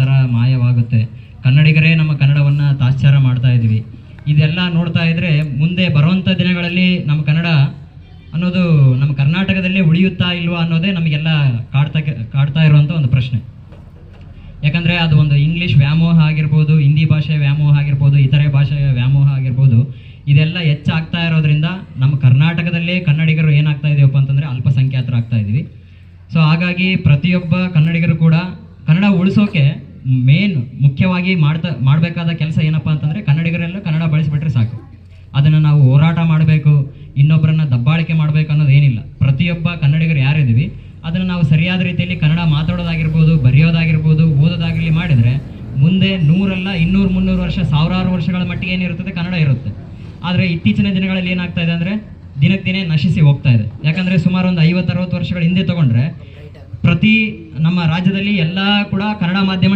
ಥರ ಮಾಯವಾಗುತ್ತೆ. ಕನ್ನಡಿಗರೇ ನಮ್ಮ ಕನ್ನಡವನ್ನು ತಾತ್ಸಾರ ಮಾಡ್ತಾ ಇದ್ವಿ ಇದೆಲ್ಲ ನೋಡ್ತಾ ಇದ್ರೆ ಮುಂದೆ ಬರುವಂಥ ದಿನಗಳಲ್ಲಿ ನಮ್ಮ ಕನ್ನಡ ಅನ್ನೋದು ನಮ್ಮ ಕರ್ನಾಟಕದಲ್ಲೇ ಉಳಿಯುತ್ತಾ ಇಲ್ವಾ ಅನ್ನೋದೇ ನಮಗೆಲ್ಲ ಕಾಡ್ತಾ ಕಾಡ್ತಾ ಇರುವಂಥ ಒಂದು ಪ್ರಶ್ನೆ. ಯಾಕಂದರೆ ಅದು ಒಂದು ಇಂಗ್ಲೀಷ್ ವ್ಯಾಮೋಹ ಆಗಿರ್ಬೋದು, ಹಿಂದಿ ಭಾಷೆ ವ್ಯಾಮೋಹ ಆಗಿರ್ಬೋದು, ಇತರೆ ಭಾಷೆಯ ವ್ಯಾಮೋಹ ಆಗಿರ್ಬೋದು, ಇದೆಲ್ಲ ಹೆಚ್ಚಾಗ್ತಾ ಇರೋದ್ರಿಂದ ನಮ್ಮ ಕರ್ನಾಟಕದಲ್ಲೇ ಕನ್ನಡಿಗರು ಏನಾಗ್ತಾ ಇದೆಯಪ್ಪ ಅಂತಂದರೆ ಅಲ್ಪಸಂಖ್ಯಾತರಾಗ್ತಾ ಇದ್ದೀವಿ ಸೊ ಹಾಗಾಗಿ ಪ್ರತಿಯೊಬ್ಬ ಕನ್ನಡಿಗರು ಕೂಡ ಕನ್ನಡ ಉಳಿಸೋಕೆ ಮೇನ್ ಮುಖ್ಯವಾಗಿ ಮಾಡ್ತಾ, ಮಾಡಬೇಕಾದ ಕೆಲಸ ಏನಪ್ಪ ಅಂತಂದರೆ ಕನ್ನಡಿಗರೆಲ್ಲ ಕನ್ನಡ ಬಳಸಿಬಿಟ್ರೆ ಸಾಕು. ಅದನ್ನು ನಾವು ಹೋರಾಟ ಮಾಡಬೇಕು ಇನ್ನೊಬ್ಬರನ್ನ ದಬ್ಬಾಳಿಕೆ ಮಾಡಬೇಕು ಅನ್ನೋದೇನಿಲ್ಲ ಪ್ರತಿಯೊಬ್ಬ ಕನ್ನಡಿಗರು ಯಾರಿದ್ದೀವಿ, ಅದನ್ನು ನಾವು ಸರಿಯಾದ ರೀತಿಯಲ್ಲಿ ಕನ್ನಡ ಮಾತಾಡೋದಾಗಿರ್ಬೋದು, ಬರೆಯೋದಾಗಿರ್ಬೋದು ಓದೋದಾಗಿರಲಿ ಮಾಡಿದರೆ ಮುಂದೆ ನೂರಲ್ಲ ಇನ್ನೂರು ಮುನ್ನೂರು ವರ್ಷ, ಸಾವಿರಾರು ವರ್ಷಗಳ ಮಟ್ಟಿಗೆ ಏನಿರುತ್ತದೆ, ಕನ್ನಡ ಇರುತ್ತೆ. ಆದರೆ ಇತ್ತೀಚಿನ ದಿನಗಳಲ್ಲಿ ಏನಾಗ್ತಾ ಇದೆ ಅಂದರೆ ದಿನಕ್ಕೆ ದಿನೇ ನಶಿಸಿ ಹೋಗ್ತಾ ಇದೆ. ಯಾಕಂದರೆ ಸುಮಾರು ಒಂದು ಐವತ್ತು, ಅರವತ್ತು ವರ್ಷಗಳ ಹಿಂದೆ ತಗೊಂಡ್ರೆ ಪ್ರತಿ ನಮ್ಮ ರಾಜ್ಯದಲ್ಲಿ ಎಲ್ಲ ಕೂಡ ಕನ್ನಡ ಮಾಧ್ಯಮ